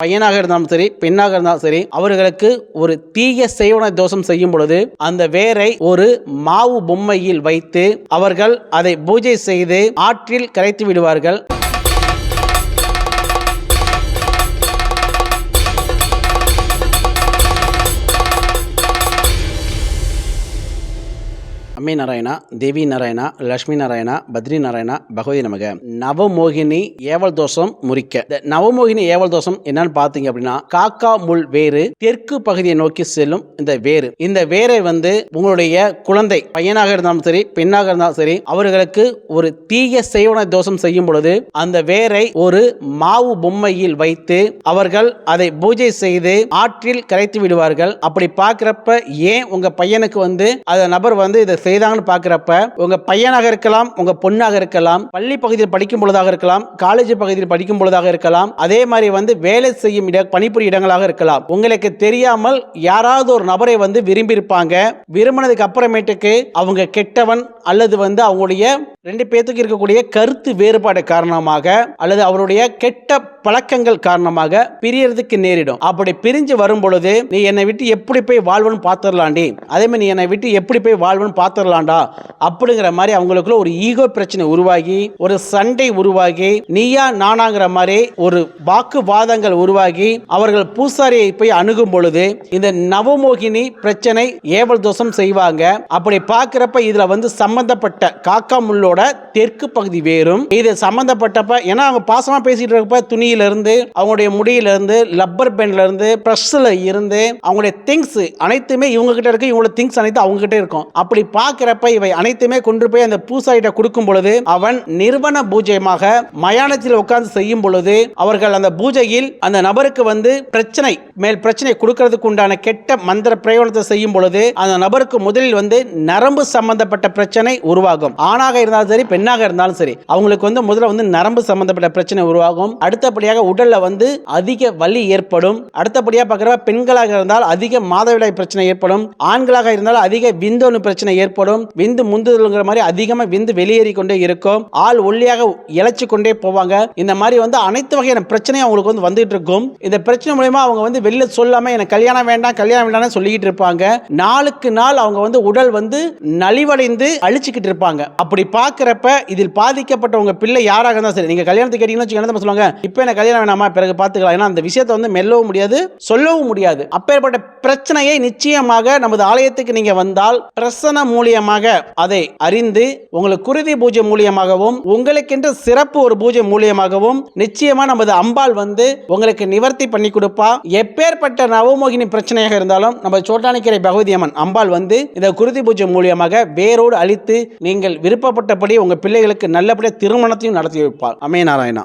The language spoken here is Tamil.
பையனாக இருந்தாலும் சரி பெண்ணாக இருந்தாலும் சரி அவர்களுக்கு ஒரு தீய சேவன தோஷம் செய்யும் பொழுது அந்த வேரை ஒரு மாவு பொம்மையில் வைத்து அவர்கள் அதை பூஜை செய்து ஆற்றில் கரைத்து விடுவார்கள். அம்மி நாராயணா தேவி நாராயணா லட்சுமி நாராயணா பத்ரி நாராயணா பகவதி நமக. நவமோகினி ஏவல் தோஷம் முறிக்க. இந்த நவமோகினி ஏவல் தோஷம் என்னன்னு பார்த்தீங்க அப்படின்னா காக்கா முள் வேறு தெற்கு பகுதியை நோக்கி செல்லும் இந்த வேறு. இந்த வேரை வந்து உங்களுடைய குழந்தை பையனாக இருந்தாலும் சரி பெண்ணாக இருந்தாலும் சரி அவர்களுக்கு ஒரு தீய செய்வன தோஷம் செய்யும் பொழுது அந்த வேரை ஒரு மாவு பொம்மையில் வைத்து அவர்கள் அதை பூஜை செய்து ஆற்றில் கரைத்து விடுவார்கள். அப்படி பார்க்கிறப்ப ஏன் உங்க பையனுக்கு வந்து அந்த நபர் வந்து இதை செய்தாங்கன்னு பார்க்குறப்ப உங்க பையனாக இருக்கலாம் உங்க பொண்ணாக இருக்கலாம் பள்ளி பகுதியில் படிக்கும் பொழுதாக இருக்கலாம் காலேஜ் பகுதியில் படிக்கும் பொழுதாக இருக்கலாம் அதே மாதிரி வந்து வேலை செய்யும் இட பணிபுரிய இடங்களாக இருக்கலாம். உங்களுக்கு தெரியாமல் யாராவது ஒரு நபரை வந்து விரும்பி இருப்பாங்க விரும்பினதுக்கு அப்புறமேட்டுக்கு அவங்க கெட்டவன் அல்லது வந்து அவங்களுடைய ரெண்டு பேத்துக்கு இருக்கக்கூடிய கருத்து வேறுபாடு காரணமாக அல்லது அவருடைய கெட்ட பழக்கங்கள் காரணமாக பிரியறதுக்கு நேரிடும். அப்படி பிரிஞ்சு வரும் பொழுது நீ என்னை விட்டு எப்படி போய் வாழ்வன்னு பார்த்துடலாண்டி. அதே மாதிரி நீ என்னை விட்டு எப்படி போய் வாழ்வன்னு பார்த்துடலாம்டா. அப்படிங்கிற மாதிரி அவங்களுக்குள்ள ஒரு ஈகோ பிரச்சனை உருவாகி ஒரு சண்டை உருவாகி நீயா நானாங்கிற மாதிரி ஒரு வாக்குவாதங்கள் உருவாகி அவர்கள் பூசாரியை போய் அணுகும் பொழுது இந்த நவமோகினி பிரச்சனை ஏவல் தோஷம் செய்வாங்க. அப்படி பார்க்கிறப்ப இதுல வந்து சம்பந்தப்பட்ட காக்கா முள்ளோட தெற்கு பகுதி வேறும் இது சம்பந்தப்பட்டப்ப ஏன்னா அவங்க பாசமா பேசிட்டு இருக்கப்ப துணியில இருந்து அவங்களுடைய முடியில இருந்து லப்பர் பேண்ட்ல இருந்து ப்ரெஷ்ல இருந்து அவங்களுடைய திங்ஸ் அனைத்துமே இவங்க கிட்ட இருக்கு இவங்களோட திங்ஸ் அனைத்து அவங்க கிட்ட இருக்கும். அப்படி பா பார்க்கிறப்ப இவை அனைத்துமே கொண்டு போய் அந்த பூசாரிட்ட கொடுக்கும் பொழுது அவன் நிறுவன பூஜ்யமாக மயானத்தில் உட்கார்ந்து செய்யும் பொழுது அவர்கள் அந்த பூஜையில் அந்த நபருக்கு வந்து பிரச்சனை மேல் பிரச்சனை கொடுக்கறதுக்கு உண்டான கெட்ட மந்திர பிரயோகத்தை செய்யும் பொழுது அந்த நபருக்கு முதலில் வந்து நரம்பு சம்பந்தப்பட்ட பிரச்சனை உருவாகும். ஆணாக இருந்தாலும் சரி பெண்ணாக இருந்தாலும் சரி அவங்களுக்கு வந்து முதல்ல வந்து நரம்பு சம்பந்தப்பட்ட பிரச்சனை உருவாகும். அடுத்தபடியாக உடல்ல வந்து அதிக வலி ஏற்படும். அடுத்தபடியாக பார்க்குறப்ப பெண்களாக இருந்தால் அதிக மாதவிடாய் பிரச்சனை ஏற்படும். ஆண்களாக இருந்தால் அதிக விந்தணு பிரச்சனை ஏற்படும். விந்து முந்துதல்ங்கிற மாதிரி அதிகமாக விந்து வெளியேறி கொண்டே இருக்கும். ஆள் ஒல்லியாக இழைச்சு கொண்டே போவாங்க. இந்த மாதிரி வந்து அனைத்து வகையான பிரச்சனையும் அவங்களுக்கு வந்து வந்துட்டு இருக்கும். இந்த பிரச்சனை மூலயமா அவங்க வந்து வெளில சொல்லாம எனக்கு கல்யாணம் வேண்டாம் கல்யாணம் வேண்டாம்னு சொல்லிக்கிட்டு இருப்பாங்க. நாளுக்கு நாள் அவங்க வந்து உடல் வந்து நலிவடைந்து அழிச்சுக்கிட்டு இருப்பாங்க. அப்படி பார்க்குறப்ப இதில் பாதிக்கப்பட்டவங்க பிள்ளை யாராக இருந்தாலும் சரி நீங்க கல்யாணத்துக்கு கேட்டீங்கன்னு வச்சுக்கோங்க, சொல்லுவாங்க? இப்போ எனக்கு கல்யாணம் வேணாமா? பிறகு பார்த்துக்கலாம். ஏன்னா அந்த விஷயத்தை வந்து மெல்லவும் முடியாது சொல்லவும் முடியாது. அப்பேற்பட்ட பிரச்சனையை நிச்சயமாக நமது ஆலயத்துக்கு நீங்க வந்தால் பிரசன மூலியமாக அதை அறிந்து உங்களுக்கு குருதி பூஜை மூலியமாகவும் உங்களுக்கென்று சிறப்பு ஒரு பூஜை மூலியமாகவும் நிச்சயமா நமது அம்பாள் வந்து உங்களுக்கு நிவர்த்தி பண்ணி கொடுப்பா. எப்பேற்பட்ட நவமோகினி பிரச்சனையாக இருந்தாலும் நம்ம சோட்டானிக்கரை பகவதி அம்மன் அம்பாள் வந்து இந்த குருதி பூஜை மூலியமாக வேரோடு அழித்து நீங்கள் விருப்பப்பட்டபடி உங்கள் பிள்ளைகளுக்கு நல்லபடியாக திருமணத்தையும் நடத்தி வைப்பார் அமே நாராயணா.